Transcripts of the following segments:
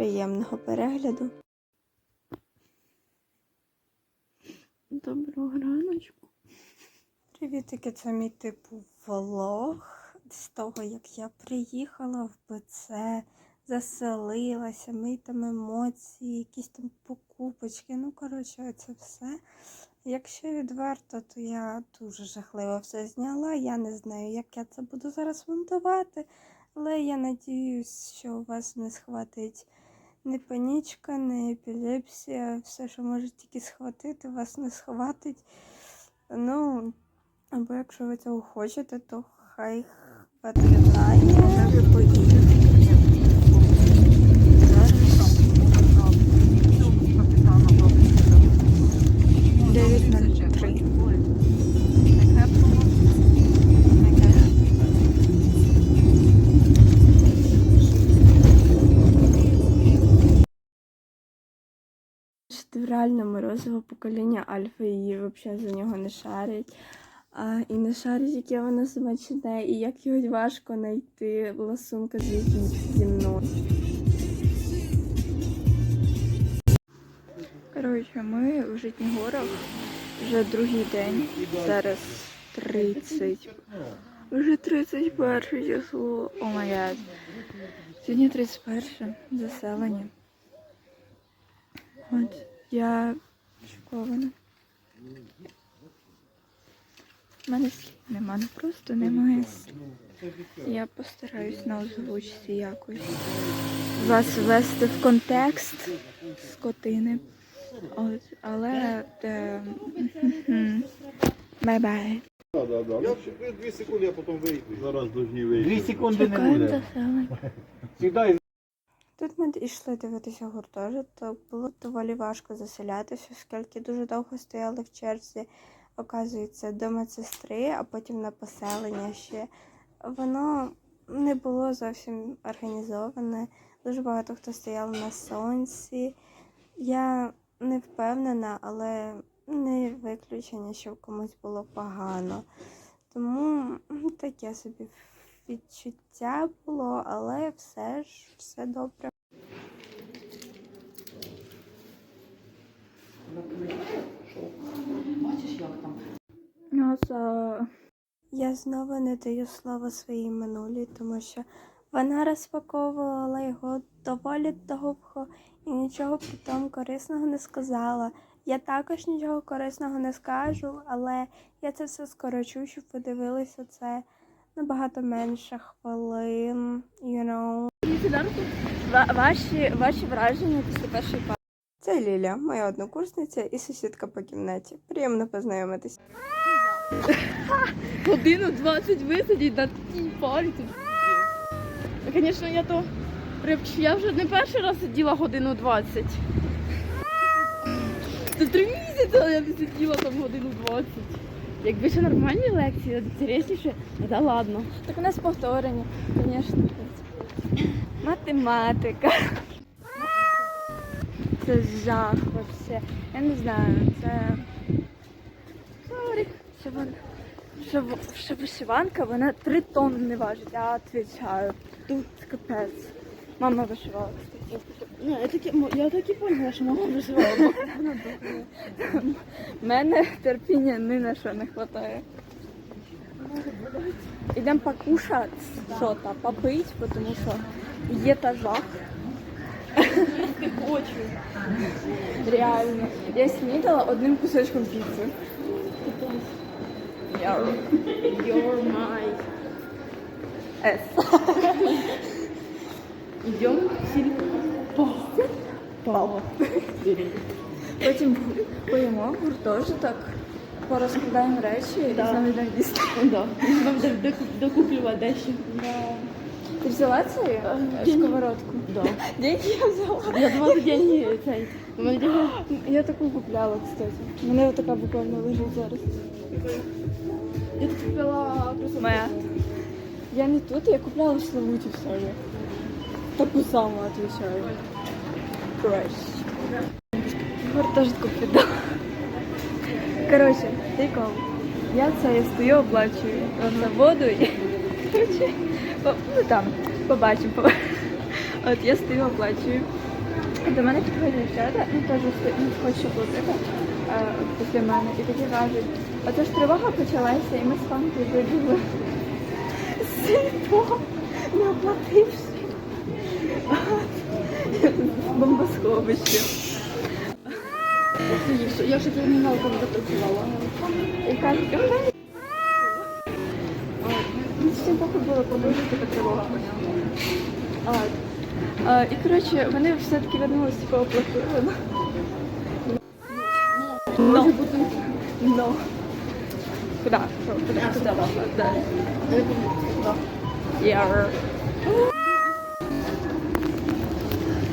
Приємного перегляду. Доброго раночку. Привітики, це мій типу влог з того, як я приїхала в БЦ, заселилася, мої там емоції, якісь там покупочки. Ну, коротше, це все. Якщо відверто, то я дуже жахливо все зняла. Я не знаю, як я це буду зараз монтувати, але я надіюсь, що у вас не схватить не панічка, не епілепсія. Все, що може тільки схватити, вас не схватить. Ну, або якщо ви цього хочете, то хай хватає. Реально морозиво покоління Альфа її взагалі за нього не шарять. А, і не шарять, яке воно смачне, і як його важко знайти ласунка з зі мною. Коротше, ми в Житнігорах вже другий день. Зараз 30. Вже 31 число. О май. Сьогодні 31 заселення. От я шокована. У мене слів нема, ну просто немає слів. Я постараюсь на озвучці якось вас ввести в контекст скотини. От, але е, бай-бай. Да, да, да. Я дві секунди, я потім вийду. Зараз должні вийти. Дві секунди не буде. Сідай. Тут ми йшли дивитися гуртожиток. Було доволі важко заселятися, оскільки дуже довго стояли в черзі, оказується, до медсестри, а потім на поселення ще. Воно не було зовсім організоване. Дуже багато хто стояв на сонці. Я не впевнена, але не виключення, що комусь було погано. Тому таке собі відчуття було, але все ж все добре. Оса. Я знову не даю слова своїй минулій, тому що вона розпаковувала його доволі довго і нічого при тому корисного не сказала. Я також нічого корисного не скажу, але я це все скорочу, щоб ви дивилися це набагато менше хвилин, you know. Ваші, ваші враження після першої пари. Це Ліля, моя однокурсниця і сусідка по кімнаті. Приємно познайомитись. Годину 20 висидіть на тій парі. Звісно, я то привчу. Я вже не перший раз сиділа годину 20. Це три місяці я не сиділа там годину 20. Якби ще нормальні лекції, ну да ладно. Так у нас повторення, звісно. Математика. Це жах вообще. Я не знаю, це. В- що вишиванка, вона три тонни не важить, я відповідаю. Тут капець. Мама вишивала, кстати. Ну, я таки, я так і поняла, що мама виживала. У мене терпіння ні на що не вистачає. Ідемо покушати, що то попити, тому що є та жах. Хочу. Реально. Я снідала одним кусочком піци. You're my. С. Идем в Пава. Потім поїмо гуртожиток, порозкладаємо речі і Да. знову йдемо їсти. Да. Нам де- докуплювати дещо. Ти взяла цю е, Ні. сковородку? Да. Деньги я взяла. Я думала, деньги цей. У мене деньги. Я таку купляла, кстати. У мене така буквально лежить зараз. Я тут купила просто. Моя. Я не тут, я купляла в Славуті в себе. Таку саму отвечаю. Кращ. Гуртожитку піду. Коротше, прикол. Я це я стою, оплачую за воду і коротше, ну там, побачимо. От я стою, оплачую. До мене підходять дівчата, ну теж ну, платити е, після мене. І такі кажуть, оце ж тривога почалася, і ми з панкою вибігли. Сильно, не оплативши. Бомбосховище. Я вже терміналком кажуть, «Ой». Ну, Всім похуй було тривога, поняла. А, і коротше, вони все-таки вернулися, типу, оплатили. Може бути. Но. Куди? Що? Куди? Куди? Далі.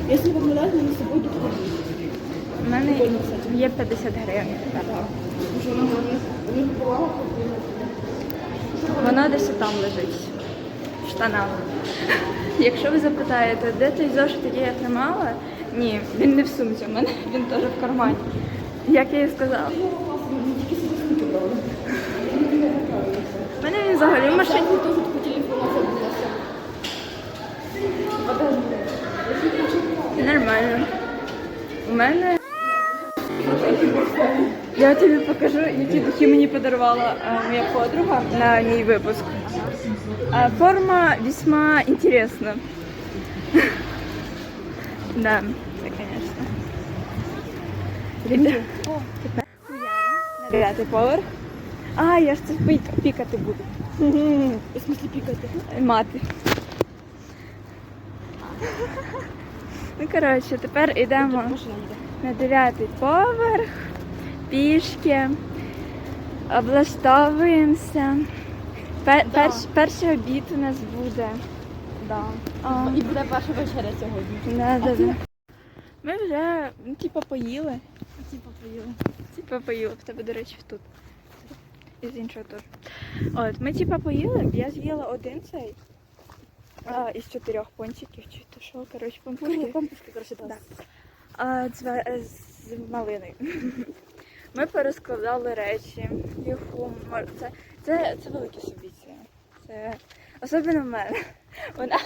Если вам нравится, мы с собой тут У мене є 50 гривень. Воно десь там лежить. В штанах. Якщо ви запитаєте, де той зошит, який я тримала, ні, він не в сумці, у мене він теж в кармані. Як я і сказала. У мене він взагалі в машині. Нормально. У мене. Я тобі покажу, які духи мені подарувала моя подруга на мій випуск. Форма весьма интересна. Да, це, на дев'ятий поверх. А, я ж це пік- пікати буду. В смысле пикать? Мати. Ну, коротше, тепер йдемо на дев'ятий поверх, пішки, облаштовуємося. Пер, Да. перш, перший обід у нас буде. Да. А, І буде ваша вечеря сьогодні. да, да, да. Ми вже, ну, типу, поїли. Типа поїли. Типа поїли. В тебе, до речі, тут. І з іншого теж. От, ми типа поїли, я з'їла один цей. А, із чотирьох пончиків, чи то що, коротше, пампушки. Пампушки, короче, Да. да. А, з, з малиною. Ми перескладали речі, їх це, це, це великі собіття. Це особливо в мене. Вона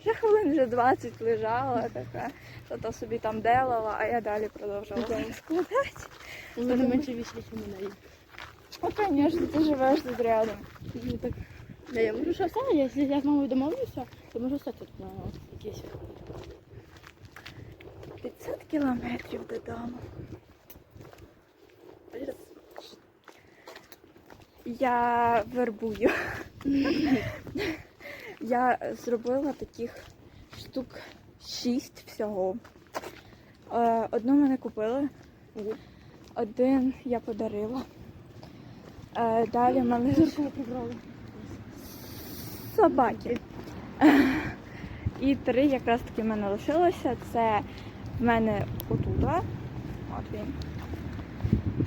вже хвилин вже 20 лежала, така, що то собі там делала, а я далі продовжувала складати. У мене менше ніж неї. Ну, звісно, ти живеш тут рядом. Да, я можу ще остати, якщо я з мамою домовлюся, то можу остати тут на якийсь. 500 кілометрів додому. Я вербую. Я зробила таких штук 6 всього. Е, Одну мене купили, один я подарила. Е, Далі мене прибрали. Собаки. І три якраз таки в мене лишилося. Це в мене отуда. От він.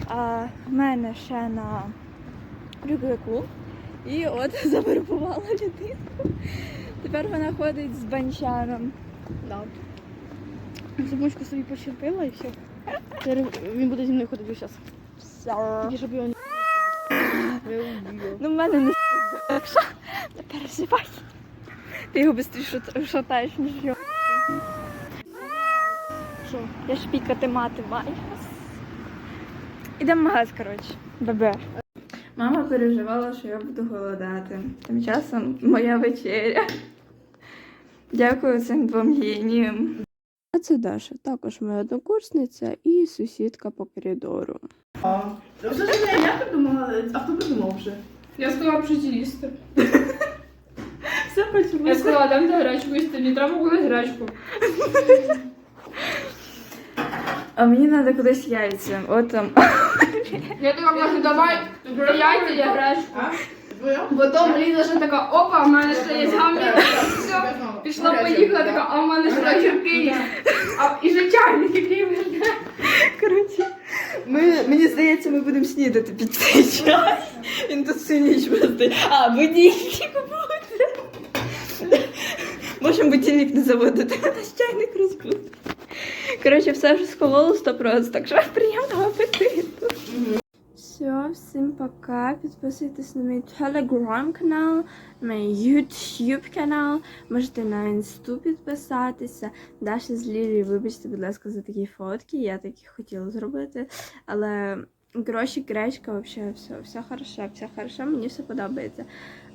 А в мене ще на рюкзаку. І от завербувала людинку. Тепер вона ходить з банчаном. Да. Зубочку собі почерпила і все. Тепер він буде зі мною ходити час. Тільки щоб його не... Ну, в мене не якщо не переживай. Ти його швидше шатаєш, ніж його. Що? Я ж пікати мати маю. Ідемо в магаз, коротше. Бебе. Мама переживала, що я буду голодати. Тим часом моя вечеря. Дякую цим двом геніям. А це Даша, також моя однокурсниця і сусідка по коридору. Вже ж не я придумала, а хто придумав вже? Я сказала пшетілісти. Все почалося. Я сказала, дам тебе гречку їсти, мені треба було гречку. А мені треба кудись яйця. От там. Я така кажу, давай яйця, я гречку. Потім Ліза ще така, опа, в мене ще є гамбургер. Все, пішла, поїхала, така, а в мене ще огірки є. А, і ще чайник, який в мене. Коротше, ми, мені здається, ми будемо снідати під цей час. Він тут всю ніч просто. А, будильник купувати. Можемо будильник не заводити, наш чайник розбудить. Коротше, все вже сховало 100%, так що приємного апетиту. Все, всім пока. Підписуйтесь на мій телеграм-канал, на мій YouTube канал. Можете на інсту підписатися. Даша з Лілією, вибачте, будь ласка, за такі фотки. Я такі хотіла зробити. Але гроші, гречка, взагалі, все, все хорошо, все хорошо, мені все подобається.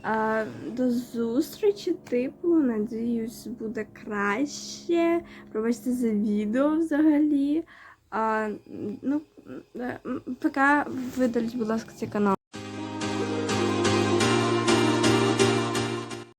А, до зустрічі, типу, надіюсь, буде краще. Пробачте за відео взагалі. А, ну, е, пока видаліть, будь ласка, цей канал.